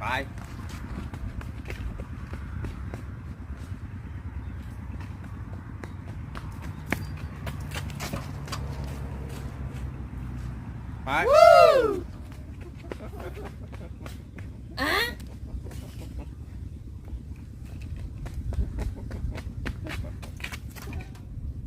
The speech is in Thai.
ไป ไป